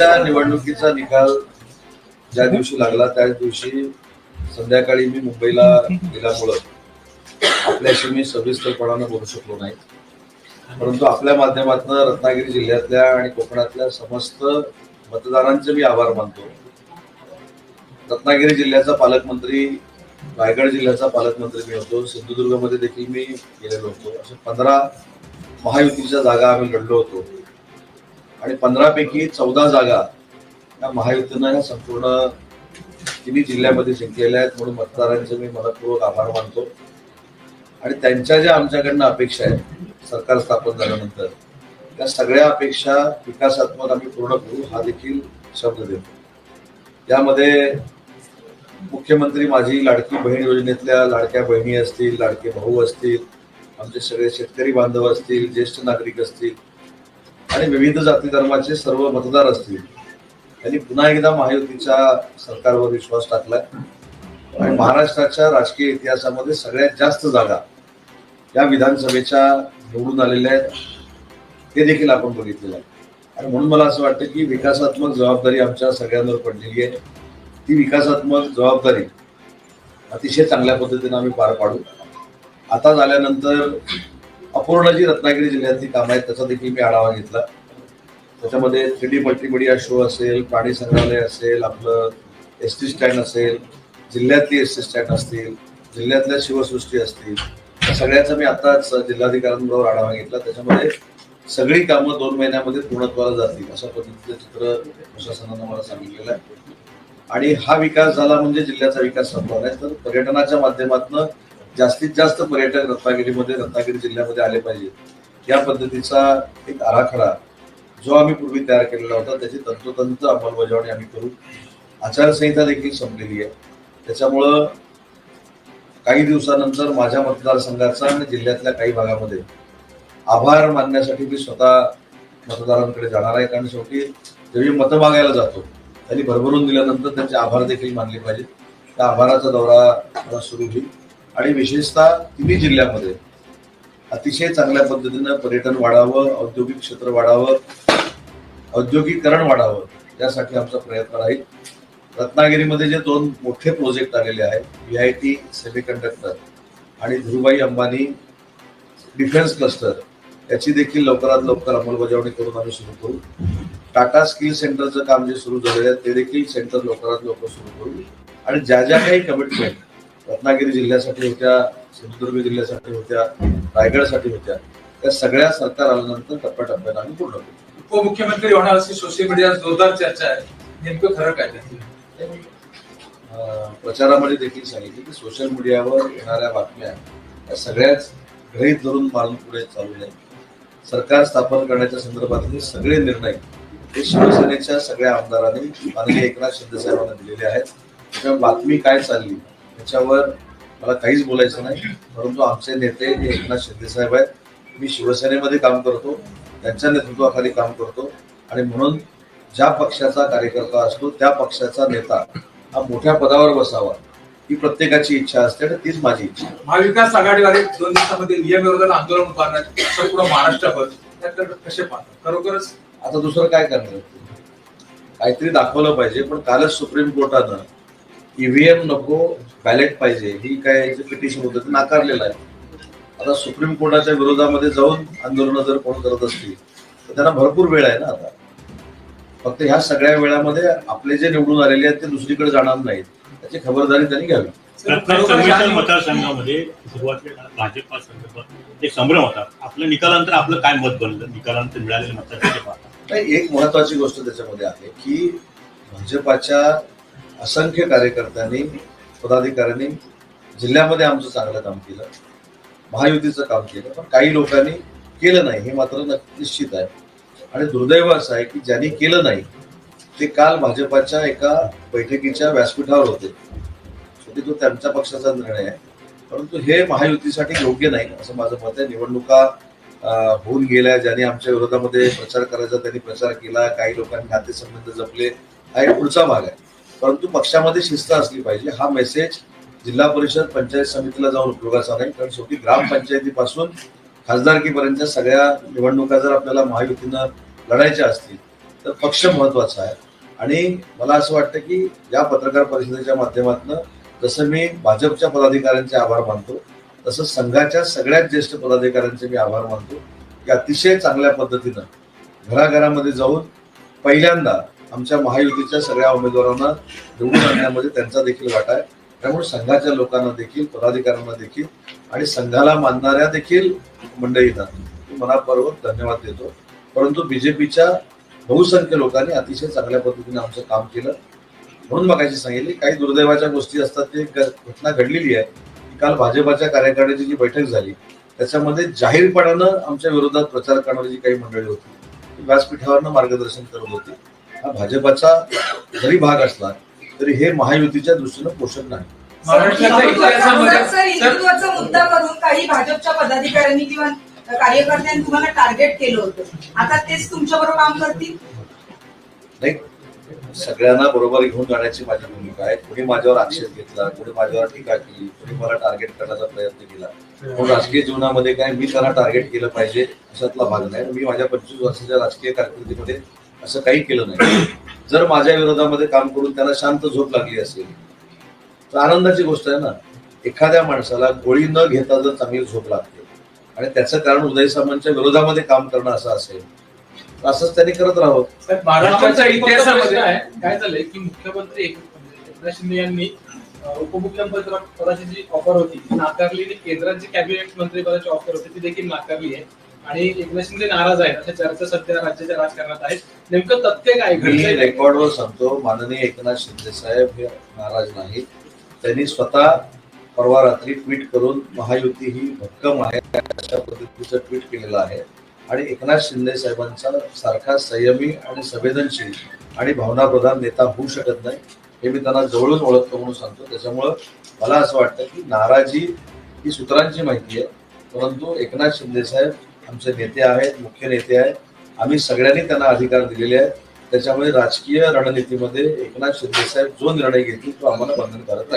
निवडणुकीचा निकाल ज्या दिवशी लागला त्याच दिवशी संध्याकाळी मी मुंबईला गेल्यामुळं आपल्याशी मी सविस्तरपणानं बोलू शकलो नाही. परंतु आपल्या माध्यमातून रत्नागिरी जिल्ह्यातल्या आणि कोकणातल्या समस्त मतदारांचे मी आभार मानतो. रत्नागिरी जिल्ह्याचा पालकमंत्री रायगड जिल्ह्याचा पालकमंत्री मी होतो. सिंधुदुर्गमध्ये देखील मी गेलेलो होतो. असे पंधरा महायुतीच्या जागा आम्ही लढलो होतो. आणि पंधरापैकी चौदा जागा या महायुतीनं ह्या संपूर्ण तिन्ही जिल्ह्यामध्ये जिंकलेल्या आहेत म्हणून मतदारांचे मी मनपूर्वक आभार मानतो. आणि त्यांच्या ज्या आमच्याकडनं अपेक्षा आहेत सरकार स्थापन झाल्यानंतर त्या सगळ्या अपेक्षा विकासात्मक आम्ही पूर्ण करू हा देखील शब्द देतो. यामध्ये मुख्यमंत्री माझी लाडकी बहीण योजनेतल्या लाडक्या बहिणी असतील लाडके भाऊ असतील आमचे सगळे शेतकरी बांधव असतील ज्येष्ठ नागरिक असतील आणि विविध जाती धर्माचे सर्व मतदार असतील. त्यांनी पुन्हा एकदा महायुतीच्या सरकारवर विश्वास टाकलाय. आणि महाराष्ट्राच्या राजकीय इतिहासामध्ये सगळ्यात जास्त जागा या विधानसभेच्या निवडून आलेल्या आहेत. हे देखील आपण बघितलेलं आहे. आणि म्हणून मला असं वाटतं की विकासात्मक जबाबदारी आमच्या सगळ्यांवर पडलेली आहे. ती विकासात्मक जबाबदारी अतिशय चांगल्या पद्धतीने आम्ही पार पाडू. आता झाल्यानंतर अपूर्ण जी रत्नागिरी जिल्ह्यातली कामं आहेत त्याचा देखील मी आढावा घेतला. त्याच्यामध्ये थ्री डी मल्टीमिडिया शो असेल प्राणी संग्रहालय असेल आपलं एस टी स्टँड असेल जिल्ह्यातली एस टी स्टँड असतील जिल्ह्यातल्या शिवसृष्टी असतील या सगळ्याचा मी आताच जिल्हाधिकाऱ्यांबरोबर आढावा घेतला. त्याच्यामध्ये सगळी कामं दोन महिन्यामध्ये पूर्णत्वाला जातील अशा पद्धतीचं चित्र प्रशासनानं मला सांगितलेलं आहे. आणि हा विकास झाला म्हणजे जिल्ह्याचा विकास संपला नाही तर पर्यटनाच्या माध्यमातून जास्तीत जास्त पर्यटक रत्नागिरीमध्ये रत्नागिरी जिल्ह्यामध्ये आले पाहिजेत या पद्धतीचा एक आराखडा जो आम्ही पूर्वी तयार केलेला होता त्याची तंतोतंत अंमलबजावणी आम्ही करू. आचारसंहिता देखील संपलेली आहे. त्याच्यामुळं काही दिवसानंतर माझ्या मतदारसंघाचा आणि जिल्ह्यातल्या काही भागामध्ये आभार मानण्यासाठी मी स्वतः मतदारांकडे जाणार आहे. कारण शेवटी जेव्हा मी मतं मागायला जातो त्यांनी भरभरून दिल्यानंतर त्यांचे आभार देखील मानले पाहिजेत. त्या आभाराचा दौरा सुरू होईल. आणि विशेषतः तिन्ही जिल्ह्यामध्ये अतिशय चांगल्या पद्धतीनं पर्यटन वाढावं औद्योगिक क्षेत्र वाढावं औद्योगिकरण वाढावं यासाठी आमचा प्रयत्न राहील. रत्नागिरीमध्ये जे दोन मोठे प्रोजेक्ट आलेले आहेत व्ही आय टी सेमीकंडक्टर आणि धीरुभाई अंबानी डिफेन्स क्लस्टर याची देखील लवकरात लवकर अंमलबजावणी करून आम्ही सुरू करू. टाटा स्किल सेंटरचं काम जे सुरू झालेलं आहे ते देखील सेंटर लवकरात लवकर सुरू करू. आणि ज्या ज्या काही कमिटमेंट रत्नागिरी जिल्ह्यासाठी होत्या सिंधुदुर्ग जिल्ह्यासाठी होत्या रायगडसाठी होत्या. त्या सगळ्या सरकार आल्यानंतर टप्प्याटप्प्याने आम्ही पूर्ण करू उपमुख्यमंत्री होणार अशी सोशल मीडियावर जोरदार चर्चा आहे. नेमकं खरं काय प्रचारामध्ये देखील सांगितले की सोशल मीडियावर येणाऱ्या बातम्या या सगळ्याच गृहीत धरून मारून पुढे चालू नये सरकार स्थापन करण्याच्या संदर्भातले सगळे निर्णय हे शिवसेनेच्या सगळ्या आमदारांनी माननीय एकनाथ शिंदे साहेबांना दिलेले आहेत. त्यामुळे बातमी काय चालली त्याच्यावर मला काहीच बोलायचं नाही. परंतु आमचे नेते हे एकनाथ शिंदे साहेब आहेत मी शिवसेनेमध्ये काम करतो त्यांच्या नेतृत्वाखाली काम करतो. आणि म्हणून ज्या पक्षाचा कार्यकर्ता असतो त्या पक्षाचा नेता हा मोठ्या पदावर बसावा ही प्रत्येकाची इच्छा असते आणि तीच माझी इच्छा. आहे. महाविकास आघाडीवाले दोन दिवसामध्ये नियम विरोधात आंदोलन उभारणार संपूर्ण महाराष्ट्रभर त्याकडे कसे पाहतात? खरोखरच? आता दुसरं काय करणार? काहीतरी दाखवलं पाहिजे पण कालच सुप्रीम कोर्टानं ईव्हीएम नको बॅलेट पाहिजे. ही काय पिटिशन होतं ते नाकारलेलं आहे. आता सुप्रीम कोर्टाच्या विरोधामध्ये जाऊन आंदोलनं जर कोण करत असतील तर त्यांना भरपूर वेळ आहे ना आता. फक्त ह्या सगळ्या वेळामध्ये आपले जे निवडून आलेले आहेत ते दुसरीकडे जाणार नाहीत. त्याची खबरदारी त्यांनी घ्यावी. मतदारसंघामध्ये सुरुवातीला भाजपा संदर्भात एक संभ्रम होता. आपलं निकालानंतर आपलं काय मत बनलं? निकालानंतर मिळालेले मत कसे पाहता. नाही एक महत्वाची गोष्ट त्याच्यामध्ये आहे की भाजपाच्या असंख्य कार्यकर्त्यांनी पदाधिकाऱ्यांनी जिल्ह्यामध्ये आमचं चांगलं काम केलं. महायुतीचं काम केलं. पण काही लोकांनी केलं नाही. हे मात्र नक्की निश्चित आहे. आणि दुर्दैव असं आहे की ज्यांनी केलं नाही ते काल भाजपाच्या एका बैठकीच्या व्यासपीठावर होते. शेवटी तो त्यांच्या पक्षाचा निर्णय आहे. परंतु हे महायुतीसाठी योग्य नाही असं माझं मत आहे. निवडणुका होऊन गेल्या ज्यांनी आमच्या विरोधामध्ये प्रचार करायचा त्यांनी प्रचार केला. काही लोकांनी नातेसंबंध जपले. हा एक पुढचा भाग आहे. परंतु पक्षामध्ये शिस्त असली पाहिजे. हा मेसेज जिल्हा परिषद पंचायत समितीला जाऊन उपयोगाचा नाही कारण शेवटी ग्रामपंचायतीपासून खासदारकीपर्यंतच्या सगळ्या निवडणुका जर आपल्याला महायुतीनं लढायच्या असतील तर पक्ष महत्त्वाचा आहे. आणि मला असं वाटतं की या पत्रकार परिषदेच्या माध्यमातून जसं मी भाजपच्या पदाधिकाऱ्यांचे आभार मानतो तसं संघाच्या सगळ्यात ज्येष्ठ पदाधिकाऱ्यांचे मी आभार मानतो की अतिशय चांगल्या पद्धतीनं घराघरामध्ये जाऊन पहिल्यांदा आमच्या महायुतीच्या सगळ्या उमेदवारांना निवडून आणण्यामध्ये त्यांचा देखील वाटा आहे. त्यामुळे संघाच्या लोकांना देखील पदाधिकाऱ्यांना देखील आणि संघाला मानणाऱ्या देखील मंडळींना मनापूर्वक धन्यवाद देतो. परंतु बीजेपीच्या बहुसंख्य लोकांनी अतिशय चांगल्या पद्धतीने आमचं काम केलं. म्हणून मगाशी सांगितले काही दुर्दैवाच्या गोष्टी असतात. ते घटना घडलेली आहे. काल भाजपाच्या कार्यकारिणीची जी बैठक झाली त्याच्यामध्ये जाहीरपणानं आमच्या विरोधात प्रचार करणारी जी काही मंडळी होती ती व्यासपीठावरनं मार्गदर्शन करत होती. हा भाजपाचा जरी भाग असला तरी हे महायुतीच्या दृष्टीनं पोषक नाही. महाराष्ट्राच्या इतिहासामध्ये सर हिंदुत्वाचा मुद्दा करून काही भाजपच्या पदाधिकाऱ्यांनी किंवा कार्यकर्त्यांनी तुम्हाला टार्गेट केलं होतं. आता तेच तुमच्या बरोबर काम करतील? नाही सगळ्यांना बरोबर घेऊन जाण्याची माझी भूमिका आहे. कोणी माझ्यावर आक्षेप घेतला कोणी माझ्यावर टीका केली कोणी मला टार्गेट करण्याचा प्रयत्न केला. पण राजकीय जीवनामध्ये काय मी त्यांना टार्गेट केलं पाहिजे अशातला भाग नाही. मी माझ्या पंचवीस वर्षाच्या राजकीय कारकिर्दीमध्ये असं काही केलं नाही. जर माझ्या विरोधामध्ये काम करून त्यांना शांत झोप लागली असेल तर आनंदाची गोष्ट आहे ना एखाद्या माणसाला गोळी न घेता जर चांगली झोप लागते आणि त्याचं कारण उदय सामंतच्या विरोधामध्ये काम करणं असं असेल तर असंच त्यांनी करत राहावं. महाराष्ट्राच्या इतिहासामध्ये काय झालंय की मुख्यमंत्री एक- एकनाथ शिंदे यांनी उपमुख्यमंत्री पदाची जी ऑफर होती ती नाकारली जी कॅबिनेट मंत्री पदाची ऑफर होती ती देखील नाकारली आहे. आणि एकनाथ शिंदे नाराज आहेत. अशा चर्चा सध्या राज्याच्या राजकारणात आहेत. नेमकं तथ्य काय मी काय? रेकॉर्डवर सांगतो. माननीय एकनाथ शिंदे साहेब हे नाराज नाहीत. त्यांनी स्वतः परवा रात्री ट्विट करून महायुती ही भक्कम आहे. अशा पद्धतीचं ट्विट केलेलं आहे. आणि एकनाथ शिंदे साहेबांचा सारखा संयमी आणि संवेदनशील आणि भावनाप्रधान नेता होऊ शकत नाही. हे मी त्यांना जवळून ओळखतो म्हणून सांगतो. त्याच्यामुळं मला असं वाटतं की नाराजी ही सूत्रांची माहिती आहे. परंतु एकनाथ शिंदे साहेब आमचे नेते आहेत मुख्य नेते आहेत. आम्ही सगळ्यांनी त्यांना अधिकार दिलेले आहेत. त्याच्यामुळे राजकीय रणनीतीमध्ये एकनाथ शिंदे साहेब जो निर्णय घेतील तो आम्हाला बंधनकारक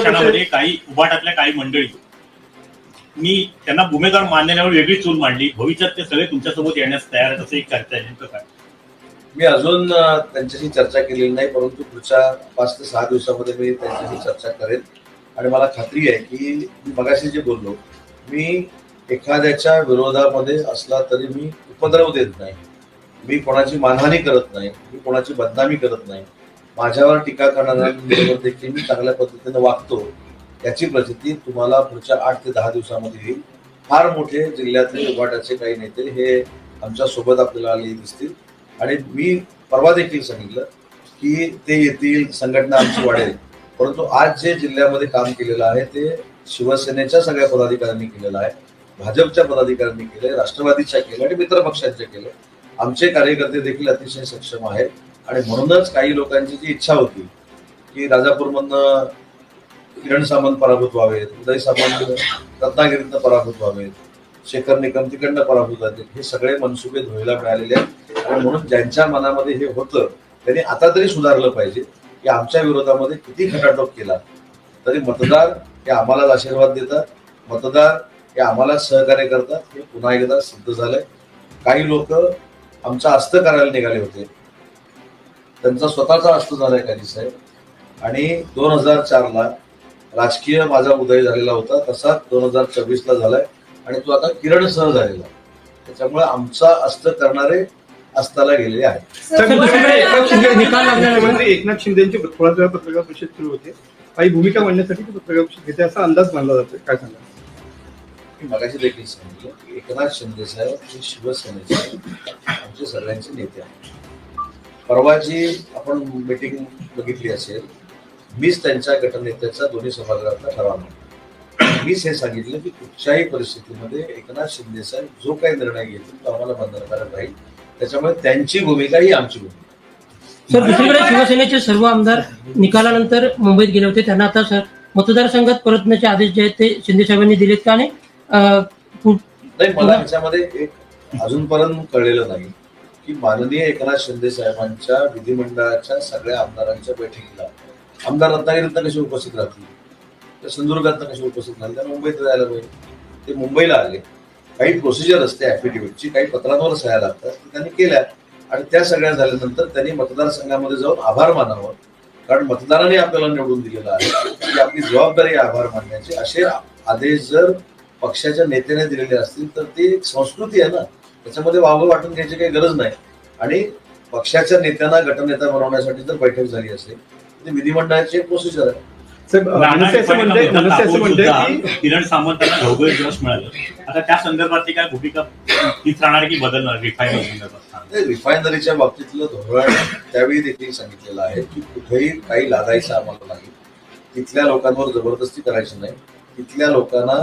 क्षणामध्ये काही उभाटातल्या काही मंडळी मी त्यांना भूमिका मानण्यावर वेगळी चूल मांडली. भविष्यात ते सगळे तुमच्यासोबत येण्यास तयार आहेत असं एक चर्चा आहे. नेमकं काय? मी अजून त्यांच्याशी चर्चा केलेली नाही परंतु पुढच्या पाच ते सहा दिवसामध्ये मी त्यांच्याशी चर्चा करेन. आणि मला खात्री आहे की मी मगाशी जे बोललो मी एखाद्याच्या विरोधामध्ये असला तरी मी उपद्रव देत नाही. मी कोणाची मानहानी करत नाही. मी कोणाची बदनामी करत नाही. माझ्यावर टीका करणाऱ्यांबरोबर देखील मी चांगल्या पद्धतीने वागतो. याची प्रचिती तुम्हाला पुढच्या आठ ते दहा दिवसामध्ये येईल. फार मोठे जिल्ह्यातले उभाटाचे काही नेते हे आमच्यासोबत आपल्याला आले दिसतील. आणि मी परवा देखील सांगितलं की ते येतील संघटना आमची वाढेल. परंतु आज जे जिल्ह्यामध्ये काम केलेलं आहे ते शिवसेनेच्या सगळ्या पदाधिकाऱ्यांनी केलेलं आहे. भाजपच्या पदाधिकाऱ्यांनी केले राष्ट्रवादीच्या केलं आणि मित्र पक्षांचे केलं आमचे कार्यकर्ते देखील अतिशय सक्षम आहेत. आणि म्हणूनच काही लोकांची जी इच्छा होती की राजापूरमधनं किरण सामंत पराभूत व्हावेत उदय सामंत रत्नागिरीतनं पराभूत व्हावेत शेखर निकम तिकडनं पराभूत झाले हे सगळे मनसुबे धुळीला मिळालेले आहेत. आणि म्हणून ज्यांच्या मनामध्ये हे होतं त्यांनी आता तरी सुधारलं पाहिजे की आमच्या विरोधामध्ये किती खटाटोप केला. तरी मतदार हे आम्हालाच आशीर्वाद देतात. मतदार हे आम्हाला सहकार्य करतात. हे पुन्हा एकदा सिद्ध झालंय. काही लोक आमचा अस्त करायला निघाले होते. त्यांचा स्वतःचा अस्त झालाय काही साहेब आणि दोन हजार चारला राजकीय माझा उदय झालेला होता. तसा दोन हजार चोवीस ला झालाय. आणि तो आता किरण सह झालेला आहे. त्याच्यामुळे आमचा अस्त करणारे अस्ताला गेलेले आहेत. एकनाथ शिंदे शिंदेची थोड्याच वेळा पत्रकार परिषद सुरू होते. काही भूमिका मांडण्यासाठी तो पत्रकार घेते असा अंदाज मानला जातो. काय सांगा मी मगाशी देखील सांगितलं की एकनाथ शिंदे साहेब हे शिवसेनेचे आमचे सगळ्यांचे नेते आहेत. परवाची आपण मीटिंग बघितली असेल मीच त्यांच्या गटनेत्याचा दोन्ही सभागृहातला ठराव मांडला. मीच हे सांगितलं की कुठच्याही परिस्थितीमध्ये एकनाथ शिंदे साहेब जो काही निर्णय घेतील तो आम्हाला बंधनकारक राहील. त्याच्यामुळे त्यांची भूमिका ही आमची भूमिका सर दुसरीकडे शिवसेनेचे सर्व आमदार निकालानंतर मुंबईत गेले होते. त्यांना आता सर मतदारसंघात परतण्याचे आदेश जे आहेत ते शिंदे साहेबांनी दिलेत का आणि नाही मला याच्यामध्ये एक अजूनपर्यंत कळलेलं नाही की माननीय एकनाथ शिंदे साहेबांच्या विधिमंडळाच्या सगळ्या आमदारांच्या बैठकीला आमदार रत्नागिरीतनं कसे उपस्थित राहतील तर सिंधुदुर्गातनं कसे उपस्थित राहतील त्या मुंबईत जायला पाहिजे. ते मुंबईला आले. काही प्रोसिजर असते ऍफिडेव्हिटची काही पत्रांवर सह्या लागतात त्यांनी केल्या. आणि त्या सगळ्या झाल्यानंतर त्यांनी मतदारसंघामध्ये जाऊन आभार मानावं. कारण मतदाराने आपल्याला निवडून दिलेलं आहे. की आपली जबाबदारी आभार मानण्याची. असे आदेश जर पक्षाच्या नेत्याने दिलेले असतील तर ती एक संस्कृती आहे ना. त्याच्यामध्ये वावगं वाटून घ्यायची काही गरज नाही. आणि पक्षाच्या नेत्यांना गटनेता बनवण्यासाठी जर बैठक झाली असेल तर विधिमंडळाची एक प्रोसिजर आहे. किरण सामंतांना घवघवीत यश मिळालं. आता त्या संदर्भातली काय भूमिका तीच राहणार की बदलणार रिफायनरी संदर्भात रिफायनरीच्या बाबतीतलं धोरण त्यावेळी देखील सांगितलेलं आहे की कुठेही काही लादायचं आम्हाला नाही. तिथल्या लोकांवर जबरदस्ती करायची नाही. तिथल्या लोकांना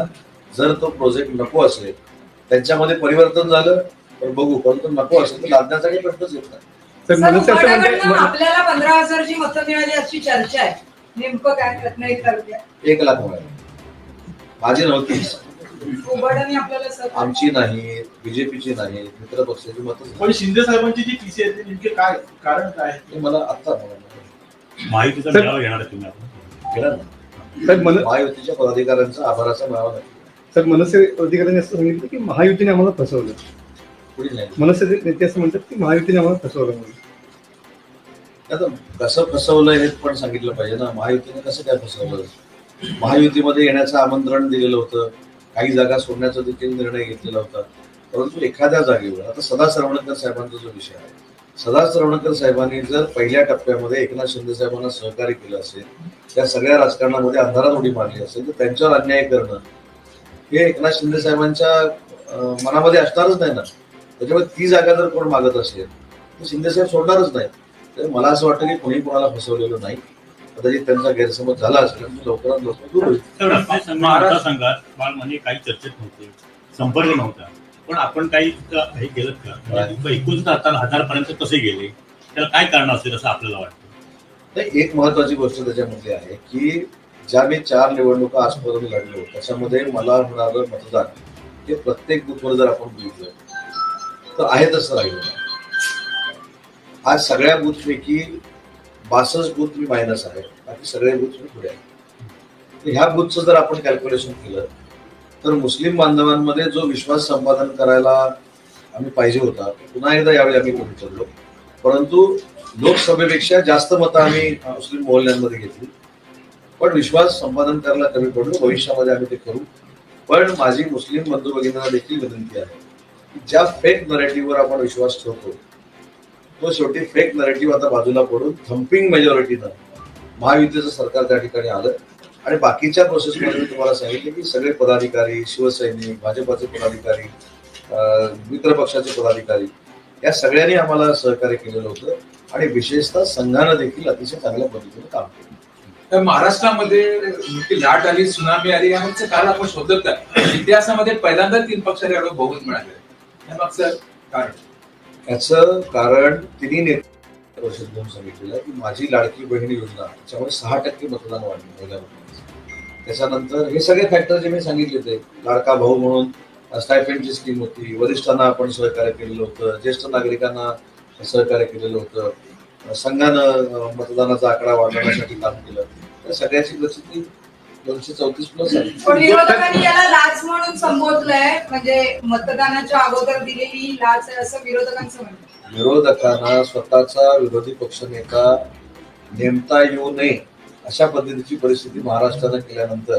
जर तो प्रोजेक्ट नको असेल त्यांच्यामध्ये परिवर्तन झालं तर बघू. परंतु नको असेल तर लादण्याचा काही प्रश्नच येत नाही. आपल्याला पंधरा हजारची मतं मिळाली अशी चर्चा आहे. नेमकं काय रत्नागिरी तालुक्यात एक लाख मिळाले माझी आपल्याला सर. आमची नाही बीजेपीची नाही मित्र पक्षाची मतच पण शिंदे साहेबांची जी टीसी आहे ते नेमके काय कारण काय आहे? नाही. मला आत्ता माहितीचा सर- मेळावा घेणार आहे तुम्ही आपण केलं ना? साहेब मन महायुतीच्या पदाधिकाऱ्यांचा आभाराचा मेळावा नाही. साहेब मनसे अधिकाऱ्यांनी असं सांगितलं की महायुतीने आम्हाला फसवलं. नाही? मनसे नेते असं म्हणतात की महायुतीने आम्हाला फसवलं म्हणून. आता कसं फसवलं हे पण सांगितलं पाहिजे ना. महायुतीने कसं काय फसवलं? महायुतीमध्ये येण्याचं आमंत्रण दिलेलं होतं. काही जागा सोडण्याचा देखील निर्णय घेतलेला होता. परंतु एखाद्या जागेवर आता सदा सरवणकर साहेबांचा जो विषय आहे सदा सरवणकर साहेबांनी जर पहिल्या टप्प्यामध्ये एकनाथ शिंदे साहेबांना सहकार्य केलं असेल त्या सगळ्या राजकारणामध्ये अंधारात उडी मारली असेल तर त्यांच्यावर अन्याय करणं हे एकनाथ शिंदे साहेबांच्या मनामध्ये असणारच नाही ना. त्याच्यामुळे ती जागा जर कोण मागत असेल तर शिंदे साहेब सोडणारच नाही तर मला असं वाटतं की कोणी कोणाला फसवलेलं नाही. कदाचित त्यांचा गैरसमज झाला असेल तर लवकरात लवकर दूर होईल. तर मतदारसंघात बाल म्हणजे काही चर्चेत नव्हते संपर्क नव्हता. पण आपण काही हे केलं का? म्हणजे एकूण हजार पर्यंत कसे गेले? त्याला काय कारण असेल असं आपल्याला वाटतं? नाही एक महत्वाची गोष्ट त्याच्यामध्ये आहे की ज्या मी चार निवडणुका आजपर्यंत लढलो त्याच्यामध्ये मला होणारं मतदान हे प्रत्येक बूथवर जर आपण बघितलं तर आहे तसं राहिलं. आज सगळ्या बूथपैकी बासष्ट बूथ मी मायनस आहे. बाकी सगळे बूथ मी पुढे आहे. तर ह्या बूथचं जर आपण कॅल्क्युलेशन केलं तर मुस्लिम बांधवांमध्ये जो विश्वास संपादन करायला आम्ही पाहिजे होता पुन्हा एकदा यावेळी आम्ही कमी परंतु लोकसभेपेक्षा जास्त मतं आम्ही मुस्लिम मोहल्ल्यांमध्ये घेतली. पण विश्वास संपादन करायला कमी पडलो भविष्यामध्ये आम्ही ते करू. पण माझी मुस्लिम बंधू भगिनींना देखील विनंती आहे की ज्या फेक नरेटिव्हवर आपण विश्वास ठेवतो तो शेवटी फेक नरेटिव्ह आता बाजूला पडून थम्पिंग मेजॉरिटीनं महायुतीचं सरकार त्या ठिकाणी आलं. आणि बाकीच्या प्रोसेसमध्ये मी तुम्हाला सांगितलं की सगळे पदाधिकारी शिवसैनिक भाजपाचे पदाधिकारी मित्र पक्षाचे पदाधिकारी या सगळ्यांनी आम्हाला सहकार्य केलेलं होतं. आणि विशेषतः संघानं देखील अतिशय चांगल्या पद्धतीने काम केलं. तर महाराष्ट्रामध्ये लाट आली सुनामी आली यामागचं कारण आपण शोधत इतिहासामध्ये पहिल्यांदा तीन पक्षाला एवढं बहुमत मिळालं. यामागचं कारण याचं कारण तिन्ही नेते परिषद घेऊन सांगितलेलं की माझी लाडकी बहीण योजना त्याच्यामुळे सहा टक्के मतदान वाढलं महिला मतदानाचं. त्याच्यानंतर हे सगळे फॅक्टर जे मी सांगितले ते लाडका भाऊ म्हणून स्टायफेंडची स्कीम होती वरिष्ठांना आपण सहकार्य केलेलं होतं ज्येष्ठ नागरिकांना सहकार्य केलेलं होतं संघानं मतदानाचा आकडा वाढवण्यासाठी काम केलं त्या सगळ्याची प्रसिद्धी दोनशे चौतीस प्लस आहे. पण विरोधकांनी याला लाच म्हणून संबोधलंय. म्हणजे मतदानाच्या अगोदर दिलेली लाच आहे असं विरोधकांचं म्हणणं विरोधकांना स्वतःचा विरोधी पक्षनेता नेमता येऊ नये अशा पद्धतीची परिस्थिती महाराष्ट्रानं केल्यानंतर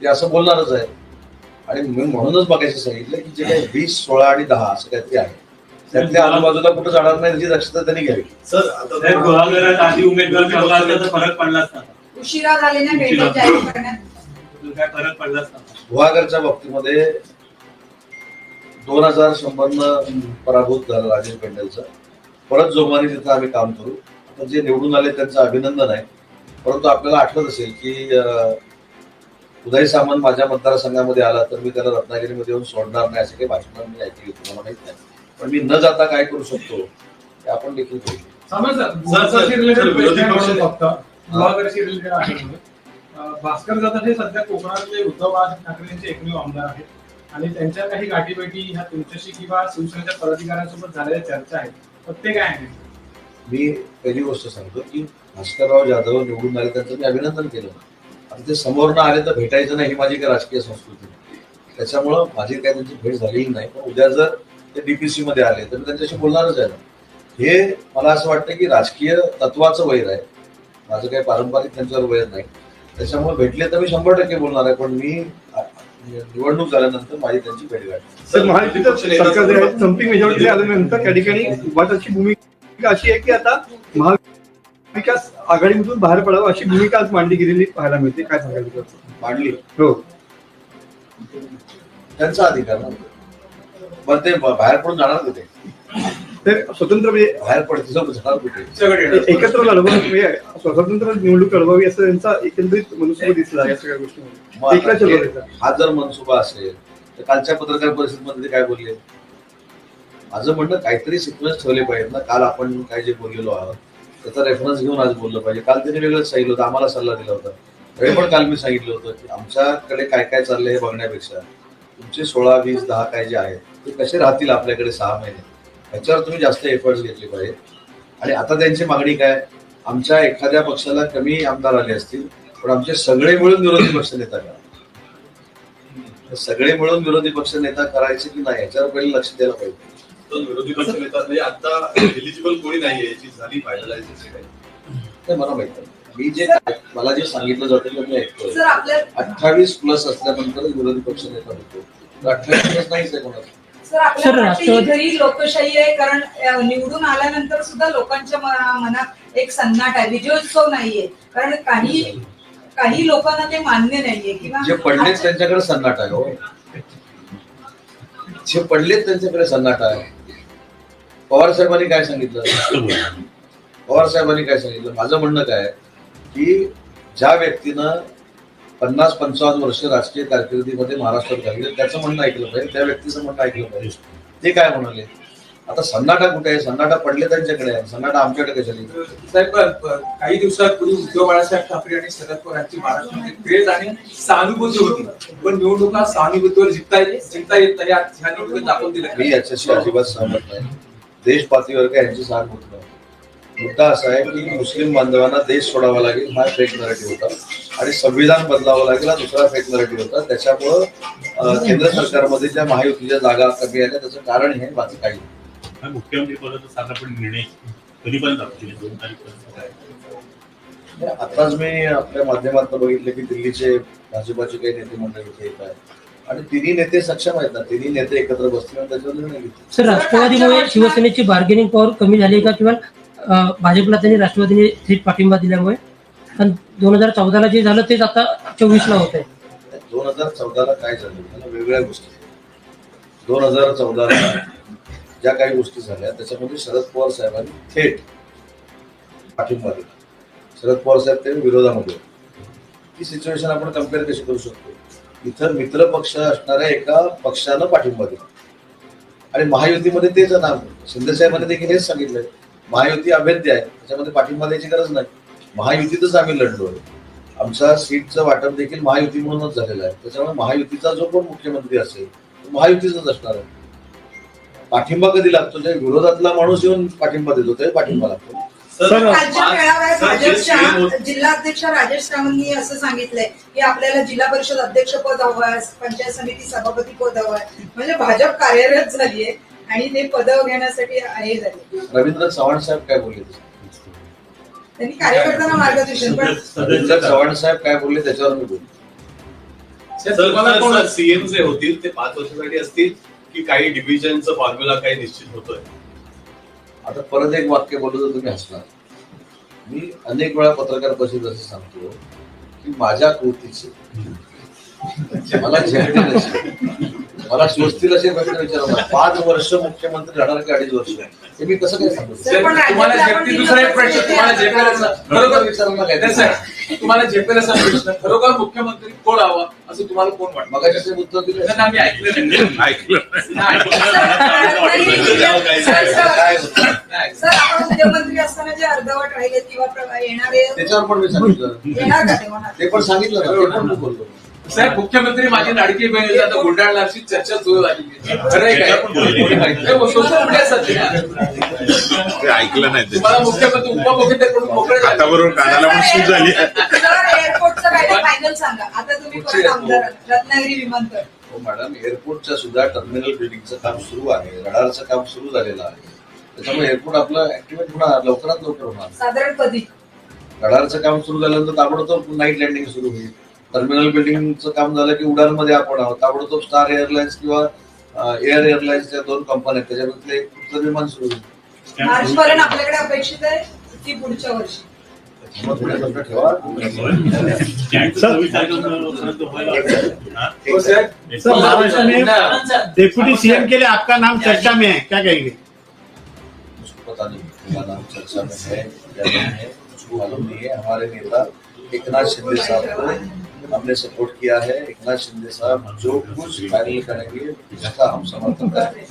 ते असं बोलणारच आहे आणि मी म्हणूनच बघायचं सांगितलं की जे काही वीस सोळा आणि दहा असं काहीतरी आहे. त्यातल्या आजूबाजूला कुठं जाणार नाही त्याची दक्षता त्यांनी घ्यावी. सर आता आधी उमेदवार ठरला असता तर फरक पडला असता उशिरा झालेल्या भेटी जाहीर करण्यात काय फरक पडला असता गुहागरच्या बाबतीमध्ये दोन हजार शंभरनं पराभूत झालं राजेश पेंडलचं परत जोमाने तिथं आम्ही काम करू आता जे निवडून आले त्यांचं अभिनंदन आहे परंतु आपल्याला आठवत असेल की अं, उदय सामंत माझ्या मतदारसंघामध्ये आला तर मी त्याला रत्नागिरीमध्ये येऊन सोडणार नाही असे काही भाषण मी ऐकली होती मला माहीत नाही पण मी न जाता काय करू शकतो ते आपण देखील करू समज सर, सर, सर, विरोधी पक्ष- फक्त गुहागरशी रिलेटेड आहे भास्कर जाधव हे सध्या कोकणातले उद्धव बाळा ठाकरेंचे एकमेव आमदार आहेत. आणि त्यांच्या काही गाठीभेटी ह्या तुमच्याशी किंवा शिवसेनेच्या पदाधिकाऱ्यांसोबत झालेल्या चर्चा आहेत. तर ते काय आहे मी पहिली गोष्ट सांगतो की भास्करराव जाधव निवडून आले त्यांचं मी अभिनंदन केलं. आता ते समोर न आले तर भेटायचं नाही ही माझी काही राजकीय संस्कृती त्याच्यामुळं माझी काही त्यांची भेट झालेली नाही. पण उद्या जर ते डीपीसी मध्ये आले तर मी त्यांच्याशी बोलणारच आहे. हे मला असं वाटतं की राजकीय तत्वाचं वैर आहे. माझं काही पारंपरिक त्यांच्यावर वैर नाही. त्याच्यामुळे भेटले तर मी शंभर टक्के बोलणार आहे पण मी अ, निवडणूक झाल्यानंतर माझी त्यांची भेट गाठली आल्यानंतर त्या ठिकाणी भूमिका अशी आहे की आता महाविकास आघाडीमधून बाहेर पडावं अशी भूमिका आज मांडली गेलेली पाहायला मिळते. काय सांगायला त्याचं? मांडली. हो. त्यांचा अधिकार पण ते बाहेर पडून जाणार कुठे तर स्वतंत्र म्हणजे बाहेर पडते. एकत्र म्हणजे स्वतंत्र निवडणूक लढवावी असं त्यांचा एकंदरीत मनुष्य दिसला या सगळ्या चलवायचा हे- हा जर मनसुबा असेल तर कालच्या पत्रकार परिषदेमध्ये ते काय बोलले? माझं म्हणणं काहीतरी सिक्वेन्स ठेवले पाहिजेत ना. काल आपण काय जे बोललेलो आहोत त्याचा रेफरन्स घेऊन आज बोललं पाहिजे. काल त्यांनी वेगळंच सांगितलं होतं आम्हाला सल्ला दिला होता. तरी पण काल मी सांगितलं होतं की आमच्याकडे काय काय चाललंय हे बघण्यापेक्षा तुमचे सोळा वीस दहा काय जे आहेत ते कसे राहतील आपल्याकडे सहा महिने? ह्याच्यावर तुम्ही जास्त एफर्ट्स घेतले पाहिजे आणि आता त्यांची मागणी काय? आमच्या एखाद्या पक्षाला कमी आमदार आले असतील पण आमचे सगळे मिळून विरोधी पक्ष नेता करा. सगळे मिळून विरोधी पक्ष नेता करायचे की नाही याच्यावर पहिले लक्ष द्यायला पाहिजे. विरोधी पक्ष नेता म्हणजे आता एलिजिबल कोणी नाहीये याची झाली फायनलायझेशन मला माहीत आहे. मी जे मला जे सांगितलं जातं ते मी आपल्या अठ्ठावीस प्लस असल्यानंतर विरोधी पक्ष नेता होतो. अठ्ठावीस प्लस नाहीच आहे कोणाचं. सर ही खरी लोकशाही आहे कारण निवडून आल्यानंतर सुद्धा लोकांच्या मनात एक सन्नाट आहे विजयोत्सव नाहीये. कारण काही काही लोकांना ते मान्य नाहीये किंवा जे पडलेत त्यांच्याकडे सन्नाटा आहे हो. जे पडलेत त्यांच्याकडे सन्नाटा आहे. पवार साहेबांनी काय सांगितलं. पवार साहेबांनी काय सांगितलं? माझं म्हणणं काय आहे की ज्या व्यक्तीनं पन्नास पंचावन्न वर्ष राजकीय कारकिर्दीमध्ये महाराष्ट्रात घालले त्याचं म्हणणं ऐकलं पाहिजे त्या व्यक्तीचं म्हणणं ऐकलं पाहिजे. ते काय म्हणाले? आता सन्नाटा कुठे आहे? सन्नाटा पडले त्यांच्याकडे आहे. सन्नाटा आमच्याकडे कशाला साहेब काही दिवसापूर्वी उद्धव बाळासाहेब ठाकरे आणि शरद पवार यांची महाराष्ट्रामध्ये प्रेस आणि सहानुभूती होती. पण निवडणुका सहानुभूतीवर जिंकता येत जिंकता येत नाही. ह्या निवडणुकीत दाखवून दिलं. मी याच्याशी अजिबात सहमत नाही. देश पातळीवर काय यांची सहानुभूती नाही. मुद्दा असा आहे की मुस्लिम बांधवांना देश सोडावा लागेल हा फेक नरेटिव्ह होता. आणि संविधान बदलावं लागेल हा दुसरा फेक नरेटिव्ह होता. त्याच्यामुळं केंद्र सरकारमध्ये ज्या महायुतीच्या जागा कमी आल्या त्याचं कारण हे बाकी काही. हा मुख्यमंत्री पदाचा साधारण निर्णय कधीपर्यंत असतील दोन तारीख हे आताच मी आपल्या माध्यमातून बघितलं की दिल्लीचे भाजपाचे काही नेते मंडळी इथे येत आहेत. आणि तिन्ही नेते सक्षम आहेत ना तिन्ही नेते एकत्र बसतील आणि त्याच्यावर निर्णय घेतील. सर राष्ट्रवादीमुळे शिवसेनेची बार्गेनिंग पॉवर कमी झाली का किंवा भाजपला त्यांनी राष्ट्रवादीने थेट पाठिंबा दिल्यामुळे. पण दोन हजार चौदाला जे झालं तेच आता चोवीसला होत आहे दोन हजार चौदाला काय झालं? त्याला वेगवेगळ्या गोष्टी. दोन हजार चौदाला ज्या काही गोष्टी झाल्या त्याच्यामध्ये शरद पवार साहेबांनी थेट पाठिंबा दिला. शरद पवार साहेब ते विरोधामध्ये ही सिच्युएशन आपण कंपेअर कशी करू शकतो? इथं मित्र पक्ष असणाऱ्या एका पक्षानं पाठिंबा दिला. आणि महायुतीमध्ये तेच नाव ना शिंदे साहेबांनी देखील हेच सांगितलंय. महायुती अभेद्य आहे त्याच्यामध्ये पाठिंबा द्यायची गरज नाही. महायुतीतच आम्ही लढलो आहे. आमचा सीटचं वाटप देखील महायुती म्हणूनच झालेलं आहे. त्याच्यामुळे महायुतीचा जो कोण मुख्यमंत्री असेल तो महायुतीचाच असणार आहे. पाठिंबा कधी लागतो? जे विरोधातला माणूस येऊन पाठिंबा देतो ते पाठिंबा लागतो. जिल्हाध्यक्ष राजेश रावांनी असं सांगितलंय की आपल्याला जिल्हा परिषद अध्यक्ष पद हवं आहे पंचायत समिती सभापती पद हवं आहे. म्हणजे भाजप कार्यरत झालीये. आणि ते पद घेण्यासाठी हे झाले. रवींद्र चव्हाण साहेब काय बोलले त्यांनी कार्यकर्त्यांना मार्गदर्शन पण रवींद्र चव्हाण साहेब. काय बोलले त्याच्यावर मी बोलतो. सीएम जे होतील ते पाच वर्षासाठी असतील की काही डिव्हिजनचं फॉर्म्युला काही निश्चित होतोय? आता परत एक वाक्य बोललो तर तुम्ही हसणार. मी अनेक वेळा पत्रकार परिषद असं सांगतो की माझ्या कृतीचे मला झेपते नसेल मला स्वस्तील असे प्रश्न विचारला पाच वर्ष मुख्यमंत्री राहणार की अडीच वर्ष हे मी कसं काय सांगू तुम्हाला राज्यातले झेपती आपण दुसरा एक प्रश्न तुम्हाला झेपेल असा खरोखर विचारला काय साहेब, तुम्हाला झेपेल असा प्रश्न खरोखर मुख्यमंत्री कोण हवा असं तुम्हाला कोण वाटतं मग उत्तर दिलं आम्ही ऐकलं नाही ऐकलं. सर, आपण मुख्यमंत्री असताना जे अर्धवट राहिले किंवा येणारे त्याच्यावर पण मी सांगितलं ते पण सांगितलं ना ते पण बोललो साहेब मुख्यमंत्री माझी लाडकी बहीण आता गुंडाळला अशी चर्चा सुरू झाली. खरं आहे काय? नाही, सोशल मीडिया सध्या. ते ऐकलं नाही ते तुम्हाला मुख्यमंत्री उपमुख्यमंत्र्यांकडून मोकळे झाले. आता बरोबर कानाला पण झाली सर एअरपोर्टचं काय फायनल सांगा. आता तुम्ही परत आमदार रत्नागिरी विमानतळ. हो मॅडम एअरपोर्टच्या सुद्धा टर्मिनल बिल्डिंगचं काम सुरू आहे. रडारचं काम सुरू झालेलं आहे. त्याच्यामुळे एअरपोर्ट आपलं ऍक्टिव्हेट होणार लवकरात लवकर होणार. साधारण कधी रडारचं काम सुरू झाल्यानंतर ताबडतोब नाईट लँडिंग सुरू होईल. टर्मिनल बिल्डिंगचं काम झालं की उडानमध्ये आपण आहोत. ताबडतोब स्टार एअरलाइन्स किंवा एअर एअरलाइन्सच्या दोन कंपन्या आहेत. त्याच्यामधले एक पुढचं विमान सुरू होईल पर्यंत आपल्याकडे अपेक्षित आहे की पुढच्या वर्षी. मग ठेवा साहेब. सर महाराष्ट्र में सीएम के लिए आपका नाम चर्चा में है क्या कहेंगे? उसको पता नहीं मेरा नाम चर्चा में है या नहीं है उसको मालूम नहीं है। हमारे नेता एकनाथ शिंदे साहब को हमने सपोर्ट किया है। एकनाथ शिंदे साहब जो कुछ फाइनल करेंगे उसका हम समर्थन करेंगे।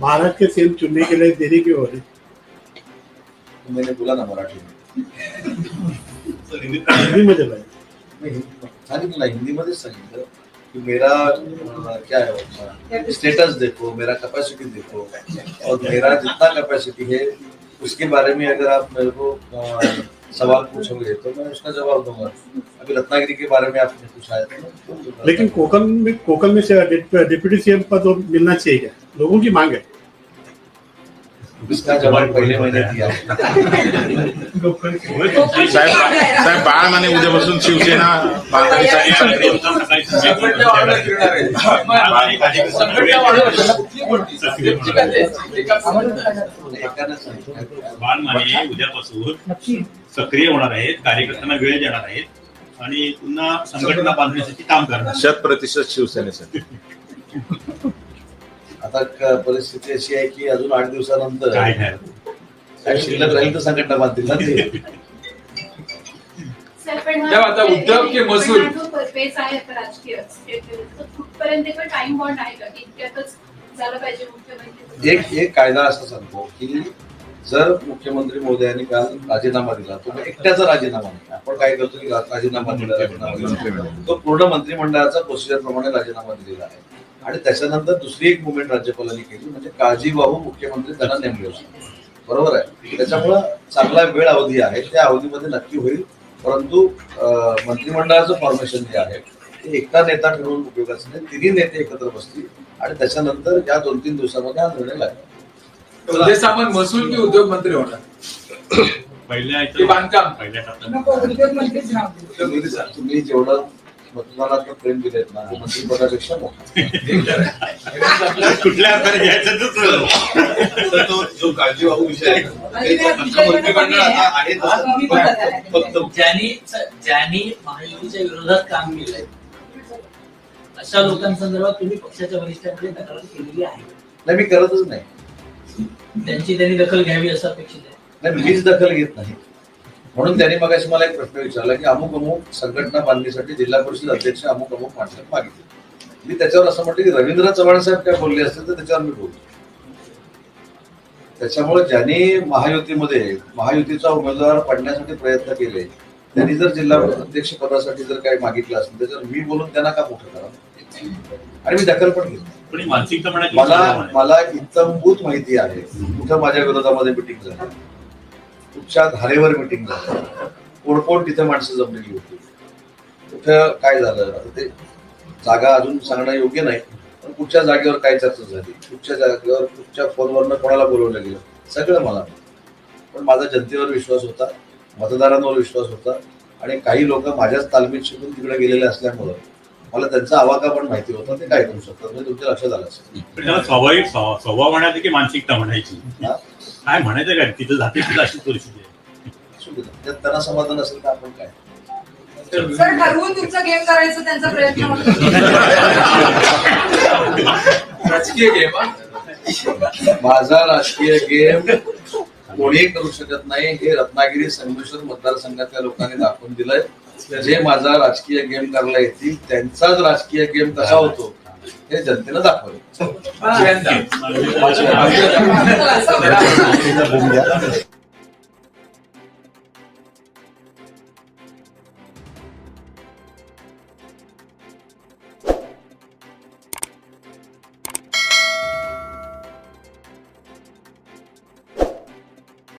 भारत के सीएम चुनने के लिए देरी क्यों हो रही? तो मैंने बोला ना मराठी में। हिंदी में जब मैं हिंदी- सांगितलं ना हिंदीमध्येच सांगितलं कि मेरा क्या है स्टेटस देखो मेरा कैपेसिटी देखो और मेरा जितना कैपेसिटी है उसके बारे में अगर आप मेरे को सवाल पूछोगे तो मैं उसका जवाब दूंगा। अभी रत्नागिरी के बारे में आपने पूछा है तो। लेकिन कोकल में कोकल में से डिप- डिप्टी सीएम पद मिलना चाहिए। लोगों की मांग है। साहेब बाळा माने उद्यापासून शिवसेना उद्यापासून सक्रिय होणार आहेत कार्यकर्त्यांना वेळ देणार आहेत आणि पुन्हा संघटना बांधण्यासाठी काम करणार शत प्रतिशत शिवसेनेसाठी. आता परिस्थिती अशी आहे की अजून आठ दिवसानंतर काय शिल्लक राहील तर बांधतील ना ते. तेव्हा आता उद्योग की महसूल? पेच आहे आता राजकीय स्टेट कुठपर्यंत टाइम बॉन्ड आहे का की? इतक्यातच झालं पाहिजे मुख्यमंत्री. एक एक कायदा असा सांगतो की जर मुख्यमंत्री मोदयांनी काल राजीनामा दिला तो एकट्याचा राजीनामा नाही. आपण काय करतो की राजीनामा दिला राजीनामा तो पूर्ण मंत्रिमंडळाचा प्रोसिजर प्रमाणे राजीनामा दिलेला आहे. आणि त्याच्यानंतर दुसरी एक मुवमेंट राज्यपालांनी केली म्हणजे काळजीवाहू मुख्यमंत्री त्यांना नेमले होते. बरोबर आहे? त्याच्यामुळं चांगला वेळ अवधी आहे. त्या अवधीमध्ये नक्की होईल. परंतु मंत्रिमंडळाचं फॉर्मेशन जे आहे ते एकटा नेता ठरवून उपयोगाचं नाही. तिन्ही नेते एकत्र बसतील. आणि त्याच्यानंतर या दोन तीन दिवसामध्ये हा निर्णय लागेल. उदय सामंत महसूल की उद्योग मंत्री होणार पहिल्या ते बांधकाम. पहिल्या. तुम्ही तुम्ही जेवढं मतदानात प्रेम दिलेत ना मंत्रिपदापेक्षा मोठं. कुठल्या अर्थाने घ्यायचं तो जो काळजीवाहू विषय आहे. फक्त ज्यांनी ज्यांनी महायुतीच्या विरोधात काम केलंय अशा लोकांसंदर्भात तुम्ही पक्षाच्या वरिष्ठांकडे तक्रार केलेली आहे. नाही मी करतच नाही. त्यांची त्यांनी दखल घ्यावी असं अपेक्षित आहे. नाही मीच दखल घेत नाही. म्हणून त्यांनी मग मला एक प्रश्न विचारला की अमुक अमुक संघटना बांधणीसाठी जिल्हा परिषद अध्यक्ष अमुक अमुक माणसाने मागितले. मी त्याच्यावर असं म्हटलं की रवींद्र चव्हाण साहेब काय बोलले असतील तर त्याच्यावर मी बोलतो. त्याच्यामुळे ज्यांनी महायुतीमध्ये महायुतीचा उमेदवार पडण्यासाठी प्रयत्न केले त्यांनी जर जिल्हा अध्यक्ष पदासाठी जर काही मागितलं असेल त्याच्यावर मी बोलून त्यांना का मोठं करा आणि मी दखल पण घेतली. मला. मला इत्तमभूत माहिती आहे. कुठं माझ्या विरोधामध्ये मिटिंग झाली? कुठच्या धारेवर मिटिंग झाली? कोण कोण तिथे माणसं जमलेली होती? कुठं काय झालं? ते जागा अजून सांगणं योग्य नाही पण कुठच्या जागेवर काय चर्चा झाली? कुठच्या जागेवर कुठच्या फोनवरनं कोणाला बोलवलं गेलं? सगळं मला. पण माझा जनतेवर विश्वास होता मतदारांवर विश्वास होता आणि काही लोक माझ्याच तालमीत शिकून तिकडे गेलेले असल्यामुळं मला त्यांचा आवाका पण माहिती होता ते काय करू शकतात? म्हणजे तुमच्या लक्षात आलं असेल. त्याला स्वाभाविक स्वभाव म्हणायचं की मानसिकता म्हणायची. हा? काय म्हणायचं काय? तिथं जाते तिथं अशी परिस्थिती आहे. त्यांना समाधान असेल तर आपण काय? सर ठरवून तुमचा गेम करायचा त्यांचा प्रयत्न होतो राजकीय गेम. माझा राजकीय गेम कोणी करू शकत नाही. हे रत्नागिरी संगमेश्वर मतदारसंघातल्या लोकांनी दाखवून दिलंय. जे माझा राजकीय गेम करायला येतील त्यांचाच राजकीय गेम कसा होतो. हे जनतेनं दाखवलं.